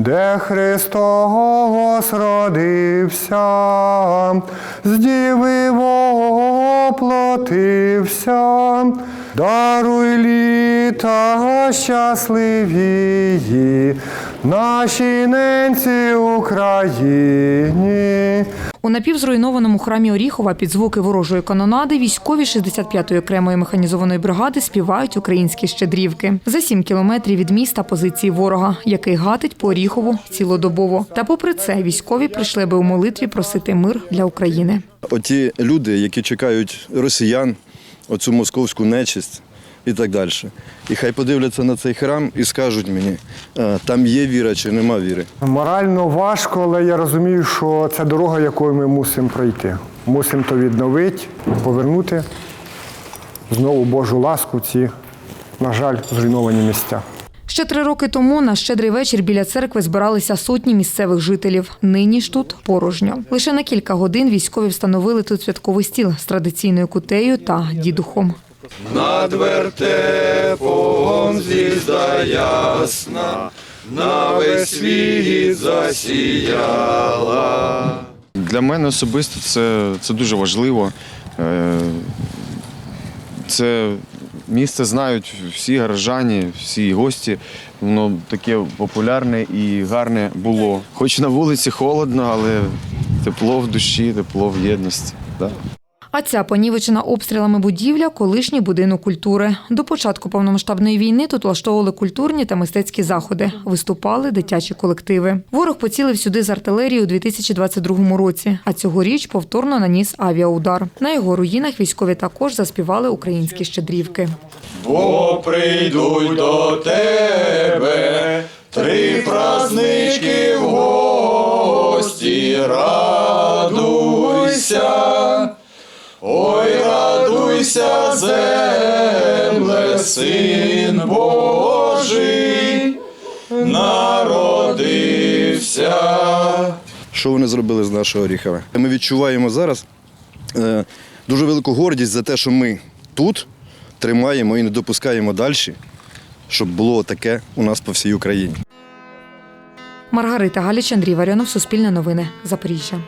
де Христос родився, з діви воплотився, даруй літа щасливії, нашій ненці Україні. У напівзруйнованому храмі Оріхова під звуки ворожої канонади військові 65-ї окремої механізованої бригади співають українські щедрівки. За сім кілометрів від міста позиції ворога, який гатить по Оріхову цілодобово. Та попри це військові прийшли би у молитві просити мир для України. Оті люди, які чекають росіян, оцю московську нечисть і так далі. І хай подивляться на цей храм і скажуть мені, е, там є віра чи нема віри. Морально важко, але я розумію, що це дорога, якою ми мусимо пройти. Мусимо то відновити, повернути знову Божу ласку ці, на жаль, зруйновані місця. Ще три роки тому на щедрий вечір біля церкви збиралися сотні місцевих жителів. Нині ж тут порожньо. Лише на кілька годин військові встановили тут святковий стіл з традиційною кутею та дідухом. Над вертепом звізда ясна, на весь світ засіяла. Для мене особисто це, це дуже важливо. Е, Це місце знають всі горожані, всі гості. Воно таке популярне і гарне було. Хоч на вулиці холодно, але тепло в душі, тепло в єдності. Да. А ця понівечена обстрілами будівля колишній будинок культури. До початку повномасштабної війни тут влаштовували культурні та мистецькі заходи. Виступали дитячі колективи. Ворог поцілив сюди з артилерії у 2022 році, а цьогоріч повторно наніс авіаудар. На його руїнах військові також заспівали українські щедрівки. Бо прийдуть до тебе радуйся, земле, син Божий, народився. Що вони зробили з нашого Оріхова? Ми відчуваємо зараз е, дуже велику гордість за те, що ми тут тримаємо і не допускаємо далі, щоб було таке у нас по всій Україні. Маргарита Галіч, Андрій Варіонов, Суспільне новини, Запоріжжя.